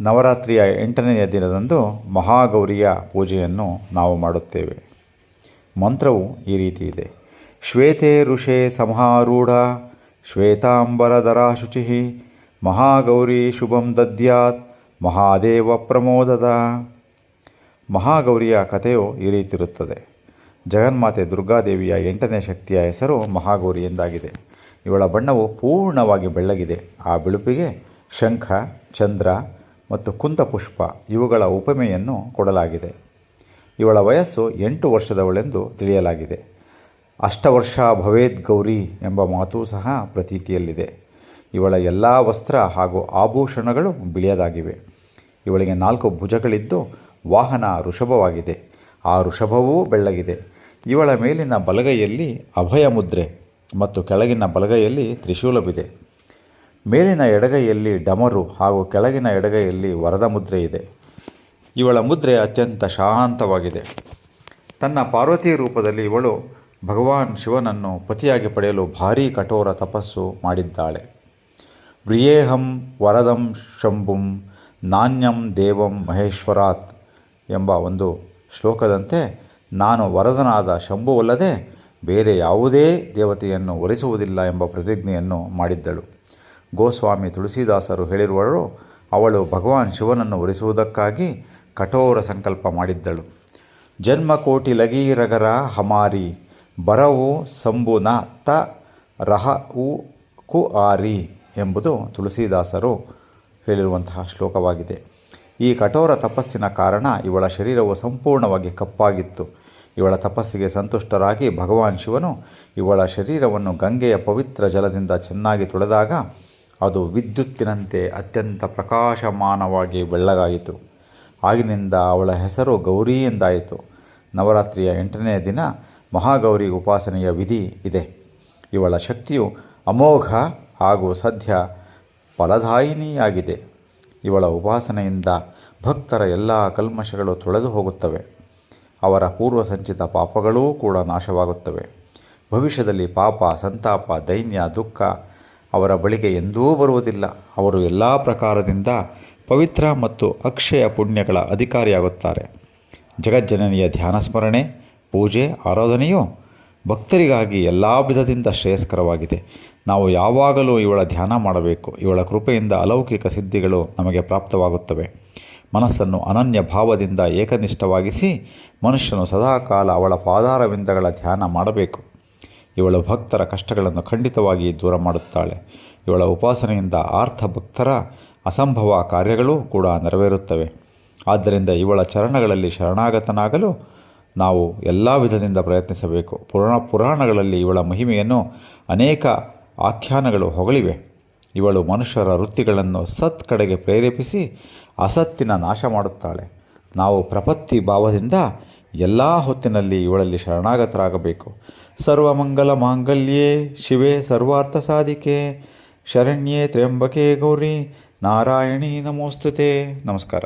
ನವರಾತ್ರಿಯ ಎಂಟನೆಯ ದಿನದಂದು ಮಹಾಗೌರಿಯ ಪೂಜೆಯನ್ನು ನಾವು ಮಾಡುತ್ತೇವೆ. ಮಂತ್ರವು ಈ ರೀತಿ ಇದೆ. ಶ್ವೇತೆ ಋಷೆ ಸಂಹಾರೂಢ ಶ್ವೇತಾಂಬರಧರಾ ಶುಚಿ, ಮಹಾಗೌರಿ ಶುಭಂ ದದ್ಯಾತ್, ಮಹಾದೇವ ಪ್ರಮೋದದ. ಮಹಾಗೌರಿಯ ಕಥೆಯು ಈ ರೀತಿ ಇರುತ್ತದೆ. ಜಗನ್ಮಾತೆ ದುರ್ಗಾದೇವಿಯ ಎಂಟನೇ ಶಕ್ತಿಯ ಹೆಸರು ಮಹಾಗೌರಿ ಎಂದಾಗಿದೆ. ಇವಳ ಬಣ್ಣವು ಪೂರ್ಣವಾಗಿ ಬೆಳ್ಳಗಿದೆ. ಆ ಬಿಳುಪಿಗೆ ಶಂಖ, ಚಂದ್ರ ಮತ್ತು ಕುಂದಪುಷ್ಪ ಇವುಗಳ ಉಪಮೆಯನ್ನು ಕೊಡಲಾಗಿದೆ. ಇವಳ ವಯಸ್ಸು ಎಂಟು ವರ್ಷದವಳೆಂದು ತಿಳಿಯಲಾಗಿದೆ. ಅಷ್ಟವರ್ಷ ಭವೇದ್ ಗೌರಿ ಎಂಬ ಮಾತು ಸಹ ಪ್ರತೀತಿಯಲ್ಲಿದೆ. ಇವಳ ಎಲ್ಲ ವಸ್ತ್ರ ಹಾಗೂ ಆಭೂಷಣಗಳು ಬಿಳಿಯದಾಗಿವೆ. ಇವಳಿಗೆ ನಾಲ್ಕು ಭುಜಗಳಿದ್ದು ವಾಹನ ಋಷಭವಾಗಿದೆ. ಆ ಋಷಭವೂ ಬೆಳ್ಳಗಿದೆ. ಇವಳ ಮೇಲಿನ ಬಲಗೈಯಲ್ಲಿ ಅಭಯ ಮುದ್ರೆ ಮತ್ತು ಕೆಳಗಿನ ಬಲಗೈಯಲ್ಲಿ ತ್ರಿಶೂಲವಿದೆ. ಮೇಲಿನ ಎಡಗೈಯಲ್ಲಿ ಡಮರು ಹಾಗೂ ಕೆಳಗಿನ ಎಡಗೈಯಲ್ಲಿ ವರದ ಮುದ್ರೆ ಇದೆ. ಇವಳ ಮುದ್ರೆ ಅತ್ಯಂತ ಶಾಂತವಾಗಿದೆ. ತನ್ನ ಪಾರ್ವತಿ ರೂಪದಲ್ಲಿ ಇವಳು ಭಗವಾನ್ ಶಿವನನ್ನು ಪತಿಯಾಗಿ ಪಡೆಯಲು ಭಾರೀ ಕಠೋರ ತಪಸ್ಸು ಮಾಡಿದ್ದಾಳೆ. ವ್ರಿಯೇಹಂ ವರದಂ ಶಂಭುಂ ನಾಣ್ಯಂ ದೇವಂ ಮಹೇಶ್ವರಾತ್ ಎಂಬ ಒಂದು ಶ್ಲೋಕದಂತೆ ನಾನು ವರದನಾದ ಶಂಭುವಲ್ಲದೆ ಬೇರೆ ಯಾವುದೇ ದೇವತೆಯನ್ನು ಒಲಿಸುವುದಿಲ್ಲ ಎಂಬ ಪ್ರತಿಜ್ಞೆಯನ್ನು ಮಾಡಿದ್ದಳು. ಗೋಸ್ವಾಮಿ ತುಳಸಿದಾಸರು ಹೇಳಿರುವಳು, ಅವಳು ಭಗವಾನ್ ಶಿವನನ್ನು ಒರೆಸುವುದಕ್ಕಾಗಿ ಕಠೋರ ಸಂಕಲ್ಪ ಮಾಡಿದ್ದಳು. ಜನ್ಮಕೋಟಿ ಲಗೀರಗರ ಹಮಾರಿ, ಬರವು ಸಂಬುನ ತ ರಹ ಉ ಕು ಆರಿ ಎಂಬುದು ತುಳಸಿದಾಸರು ಹೇಳಿರುವಂತಹ ಶ್ಲೋಕವಾಗಿದೆ. ಈ ಕಠೋರ ತಪಸ್ಸಿನ ಕಾರಣ ಇವಳ ಶರೀರವು ಸಂಪೂರ್ಣವಾಗಿ ಕಪ್ಪಾಗಿತ್ತು. ಇವಳ ತಪಸ್ಸಿಗೆ ಸಂತುಷ್ಟರಾಗಿ ಭಗವಾನ್ ಶಿವನು ಇವಳ ಶರೀರವನ್ನು ಗಂಗೆಯ ಪವಿತ್ರ ಜಲದಿಂದ ಚೆನ್ನಾಗಿ ತೊಳೆದಾಗ ಅದು ವಿದ್ಯುತ್ತಿನಂತೆ ಅತ್ಯಂತ ಪ್ರಕಾಶಮಾನವಾಗಿ ಬೆಳ್ಳಗಾಯಿತು. ಆಗಿನಿಂದ ಅವಳ ಹೆಸರು ಗೌರಿ ಎಂದಾಯಿತು. ನವರಾತ್ರಿಯ ಎಂಟನೆಯ ದಿನ ಮಹಾಗೌರಿ ಉಪಾಸನೆಯ ವಿಧಿ ಇದೆ. ಇವಳ ಶಕ್ತಿಯು ಅಮೋಘ ಹಾಗೂ ಸದ್ಯ ಫಲದಾಯಿನಿಯಾಗಿದೆ. ಇವಳ ಉಪಾಸನೆಯಿಂದ ಭಕ್ತರ ಎಲ್ಲ ಕಲ್ಮಶಗಳು ತೊಳೆದು ಹೋಗುತ್ತವೆ. ಅವರ ಪೂರ್ವ ಸಂಚಿತ ಪಾಪಗಳೂ ಕೂಡ ನಾಶವಾಗುತ್ತವೆ. ಭವಿಷ್ಯದಲ್ಲಿ ಪಾಪ, ಸಂತಾಪ, ದೈನ್ಯ, ದುಃಖ ಅವರ ಬಳಿಗೆ ಎಂದೂ ಬರುವುದಿಲ್ಲ. ಅವರು ಎಲ್ಲ ಪ್ರಕಾರದಿಂದ ಪವಿತ್ರ ಮತ್ತು ಅಕ್ಷಯ ಪುಣ್ಯಗಳ ಅಧಿಕಾರಿಯಾಗುತ್ತಾರೆ. ಜಗಜ್ಜನನಿಯ ಧ್ಯಾನ ಸ್ಮರಣೆ, ಪೂಜೆ, ಆರಾಧನೆಯು ಭಕ್ತರಿಗಾಗಿ ಎಲ್ಲ ವಿಧದಿಂದ ಶ್ರೇಯಸ್ಕರವಾಗಿದೆ. ನಾವು ಯಾವಾಗಲೂ ಇವಳ ಧ್ಯಾನ ಮಾಡಬೇಕು. ಇವಳ ಕೃಪೆಯಿಂದ ಅಲೌಕಿಕ ಸಿದ್ಧಿಗಳು ನಮಗೆ ಪ್ರಾಪ್ತವಾಗುತ್ತವೆ. ಮನಸ್ಸನ್ನು ಅನನ್ಯ ಭಾವದಿಂದ ಏಕನಿಷ್ಠವಾಗಿಸಿ ಮನುಷ್ಯನು ಸದಾಕಾಲ ಅವಳ ಪಾದಾರವಿಂದಗಳ ಧ್ಯಾನ ಮಾಡಬೇಕು. ಇವಳು ಭಕ್ತರ ಕಷ್ಟಗಳನ್ನು ಖಂಡಿತವಾಗಿ ದೂರ ಮಾಡುತ್ತಾಳೆ. ಇವಳ ಉಪಾಸನೆಯಿಂದ ಆರ್ಥ ಭಕ್ತರ ಅಸಂಭವ ಕಾರ್ಯಗಳು ಕೂಡ ನೆರವೇರುತ್ತವೆ. ಆದ್ದರಿಂದ ಇವಳ ಚರಣಗಳಲ್ಲಿ ಶರಣಾಗತನಾಗಲು ನಾವು ಎಲ್ಲ ವಿಧದಿಂದ ಪ್ರಯತ್ನಿಸಬೇಕು. ಪುರಾಣ ಪುರಾಣಗಳಲ್ಲಿ ಇವಳ ಮಹಿಮೆಯನ್ನು ಅನೇಕ ಆಖ್ಯಾನಗಳು ಹೊಗಳಿವೆ. ಇವಳು ಮನುಷ್ಯರ ವೃತ್ತಿಗಳನ್ನು ಸತ್ ಕಡೆಗೆ ಪ್ರೇರೇಪಿಸಿ ಅಸತ್ತಿನ ನಾಶ ಮಾಡುತ್ತಾಳೆ. ನಾವು ಪ್ರಪತ್ತಿ ಭಾವದಿಂದ ಎಲ್ಲ ಹೊತ್ತಿನಲ್ಲಿ ಇವಳಲ್ಲಿ ಶರಣಾಗತರಾಗಬೇಕು. ಸರ್ವಮಂಗಲ ಮಾಂಗಲ್ಯೇ ಶಿವೆ ಸರ್ವಾರ್ಥ ಸಾಧಿಕೆ. ಶರಣ್ಯೇ ತ್ರ್ಯಂಬಕೆ ಗೌರಿ. ನಾರಾಯಣಿ ನಮೋಸ್ತುತೆ. ನಮಸ್ಕಾರ.